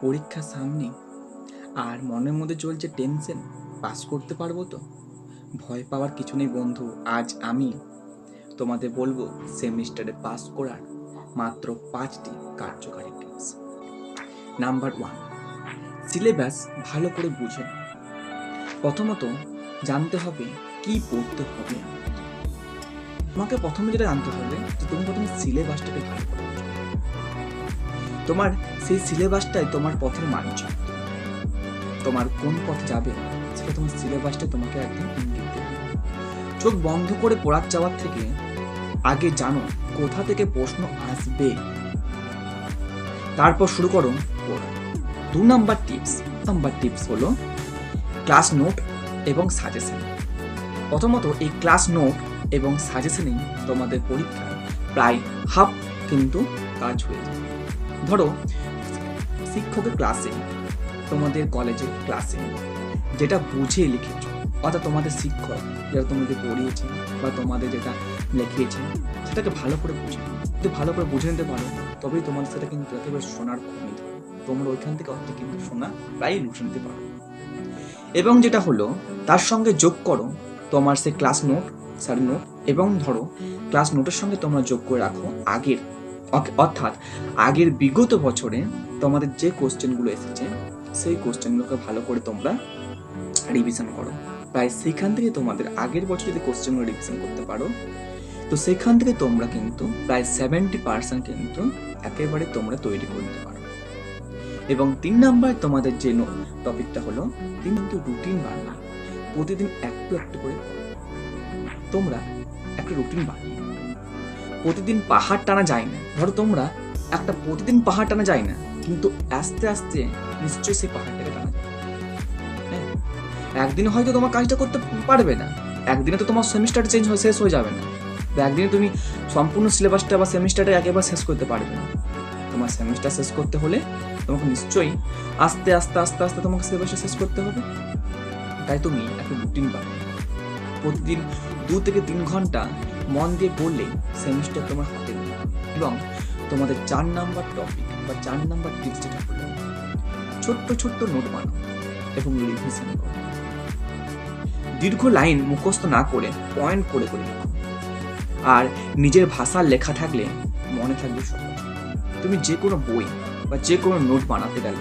পরীক্ষা সামনে। আর মনের মধ্যে চলছে টেনশন পাস করতে পারব তো? ভয় পাওয়ার কিছু নেই বন্ধু, আজ আমি তোমাদের বলব সেমিস্টারে পাস করার মাত্র পাঁচটি কার্যকারী টিপস নাম্বার ওয়ান সিলেবাস ভালো করে বুঝে প্রথমত জানতে হবে কি পড়তে হবে। তোমাকে প্রথমে যেটা জানতে হবে যে তুমি প্রথমে সিলেবাসটাকে ভালো করে। তোমার সেই সিলেবাসটাই তোমার পথের মানচিত্র তোমার কোন পথে যাবে সেটা তোমার সিলেবাসটা তোমাকে একদিন ইঙ্গিত দেবে। চোখ বন্ধ করে পড়ার যাওয়ার থেকে আগে জানো কোথা থেকে প্রশ্ন আসবে। তারপর শুরু করো পড়া। দু নাম্বার টিপস নাম্বার টিপস হলো ক্লাস নোট এবং সাজেশন। প্রথমত এই ক্লাস নোট এবং সাজেশনেই তোমাদের পরীক্ষা প্রায় হাফ কিন্তু কাজ হয়ে যায়। ধরো, শিক্ষকের ক্লাসে তোমাদের কলেজের ক্লাসে যেটা বুঝে লিখেছ, অর্থাৎ তোমাদের শিক্ষক যেটা তোমাদের পড়িয়েছে বা তোমাদের যেটা লিখিয়েছে, সেটাকে ভালো করে বুঝে যদি ভালো করে বুঝে নিতে পারো, তবেই তোমার সেটা কিন্তু একেবারে সোনার খনি। তোমরা ওইখান থেকে অর্থ কিন্তু সোনা প্রায় লুটে নিতে পারো। এবং যেটা হলো, তার সঙ্গে যোগ করো তোমার সে ক্লাস নোট স্যার নোট এবং ধরো ক্লাস নোটের সঙ্গে তোমরা যোগ করে রাখো আগের অর্থাৎ আগের বিগত বছরে তোমাদের যে কোশ্চেনগুলো এসেছে, সেই কোশ্চেনগুলোকে ভালো করে তোমরা রিভিশন করো। প্রায় সেখান থেকে তোমাদের আগের বছর যদি কোশ্চেনগুলো রিভিশন করতে পারো, তো সেখান থেকে তোমরা কিন্তু প্রায় সেভেন্টি পার্সেন্ট কিন্তু একেবারে তোমরা তৈরি করতে পারো। এবং তিন নাম্বার তোমাদের যে টপিকটা হলো, তিন কিন্তু রুটিন বানানো। প্রতিদিন একটু একটু করে তোমরা একটা রুটিন বানিয়ে নাও। প্রতিদিন পাহাড় টানা যায় না। ধরো তোমরা একটা প্রতিদিন পাহাড় টানা যায় না, কিন্তু আস্তে আস্তে নিশ্চয়ই সেই পাহাড়টাকে টানা যাবে হ্যাঁ? একদিনে হয়তো তোমার কাজটা করতে পারবে না, একদিনে তো তোমার সেমিস্টার চেঞ্জ হয়ে, শেষ হয়ে যাবে না। একদিনে তুমি সম্পূর্ণ সিলেবাসটা বা সেমিস্টারটা একেবারে শেষ করতে পারবে না। তোমার সেমিস্টার শেষ করতে হলে তোমাকে নিশ্চয়ই আস্তে আস্তে আস্তে আস্তে তোমাকে সিলেবাসটা শেষ করতে হবে। তাই তুমি একটা রুটিন পাবে প্রতিদিন দু থেকে তিন ঘণ্টা মন দিয়ে পড়লে সেমিস্টার তোমার হাতে নেই। এবং তোমাদের চার নাম্বার টপিক বা চার নাম্বার টিপস যেটা হলো ছোট্ট ছোট্ট নোট বানাও এবং রিভিশন করো। দীর্ঘ লাইন মুখস্থ না করে পয়েন্ট করে করে লেখো আর নিজের ভাষার লেখা থাকলে মনে থাকবে সহজ তুমি যে কোনো বই বা যে কোনো নোট বানাতে গেলে,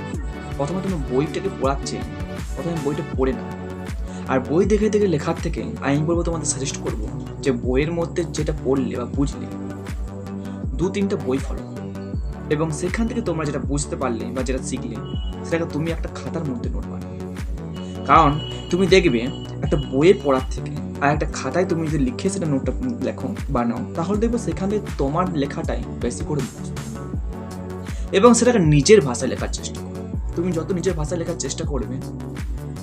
প্রথমে তুমি বইটাকে পড়াচ্ছে, প্রথমে বইটা পড়ে নাও। আর বই দেখে দেখে লেখার থেকে আমি বলব তোমাদের সাজেস্ট করব যে বইয়ের মধ্যে যেটা পড়লে বা বুঝলে দু তিনটা বই ফলো এবং সেখান থেকে তোমরা যেটা বুঝতে পারলে বা যেটা শিখলে, সেটাকে তুমি একটা খাতার মধ্যে নোট বানাও। কারণ তুমি দেখবে একটা বইয়ের পড়ার থেকে আর একটা খাতায় তুমি যদি লিখে সেটা নোটটা লেখো, বানাও, তাহলে দেখবে সেখান থেকে তোমার লেখাটাই বেশি করে এবং সেটাকে নিজের ভাষায় লেখার চেষ্টা করো। তুমি যত নিজের ভাষায় লেখার চেষ্টা করবে,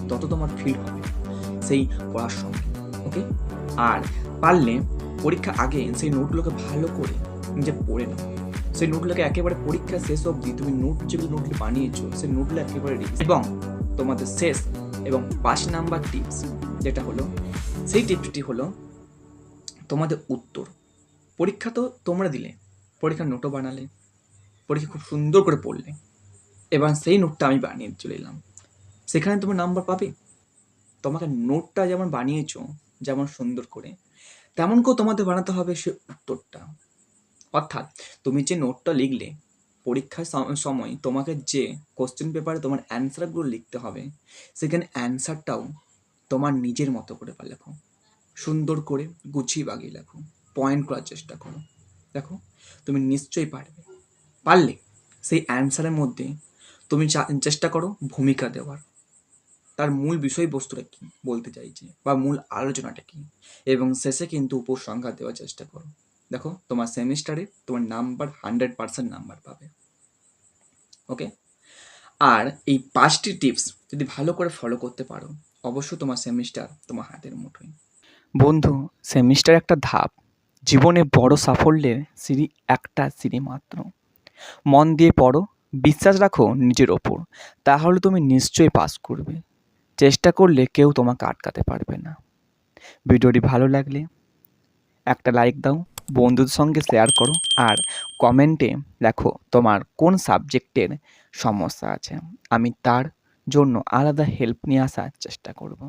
তত তোমার ফিল হবে। সেই পড়ার সঙ্গে ওকে আর পারলে পরীক্ষা আগে সেই নোটগুলোকে ভালো করে নিজে পড়ে নাও। সেই নোটগুলোকে একেবারে পরীক্ষা শেষ অবধি তুমি নোট যেগুলো নোটগুলো বানিয়েছো, সেই নোটগুলো একেবারে এবং তোমাদের শেষ এবং পাঁচ নাম্বার টিপস যেটা হলো, সেই টিপসটি হলো তোমাদের উত্তর। পরীক্ষা তো তোমরা দিলে পরীক্ষার নোটও বানালে, পরীক্ষা খুব সুন্দর করে পড়লে। এবার সেই নোটটা আমি বানিয়ে চলে এলাম। সেখানে তোমার নাম্বার পাবে? তোমাকে নোটটা যেমন বানিয়েছো, যেমন সুন্দর করে তেমন করে তোমাদের বানাতে হবে সে উত্তরটা। অর্থাৎ, তুমি যে নোটটা লিখলে, পরীক্ষার সময় তোমাকে যে কোশ্চেন পেপারে তোমার অ্যান্সারগুলো লিখতে হবে, সেখানে অ্যান্সারটাও তোমার নিজের মতো করে লেখো। সুন্দর করে গুছিয়ে বাগিয়ে লেখো। পয়েন্ট করার চেষ্টা করো। দেখো, তুমি নিশ্চয়ই পারবে। পারলে সেই অ্যান্সারের মধ্যে তুমি চেষ্টা করো ভূমিকা দেওয়ার। তার মূল বিষয়বস্তুটা কি বলতে চাইছে বা মূল আলোচনাটা কি? এবং শেষে কিন্তু উপসংখ্যা দেওয়ার চেষ্টা করো। দেখো, তোমার সেমিস্টারে তোমার নাম্বার হান্ড্রেড পার্সেন্ট নাম্বার পাবে। ওকে? আর এই পাঁচটি টিপস যদি ভালো করে ফলো করতে পারো, অবশ্যই তোমার সেমিস্টার তোমার হাতের মুঠোয়। বন্ধু, সেমিস্টার একটা ধাপ। জীবনে বড় সাফল্যের সিঁড়ি একটা সিঁড়ি মাত্র। মন দিয়ে পড়ো, বিশ্বাস রাখো নিজের ওপর। তাহলে তুমি নিশ্চয়ই পাস করবে। চেষ্টা করলে কেউ তোমাকে আটকাতে পারবে না। ভিডিওটি ভালো লাগলে একটা লাইক দাও, বন্ধুদের সঙ্গে শেয়ার করো আর কমেন্টে লেখো তোমার কোন সাবজেক্টের সমস্যা আছে। আমি তার জন্য আলাদা হেল্প নিয়ে আসার চেষ্টা করব।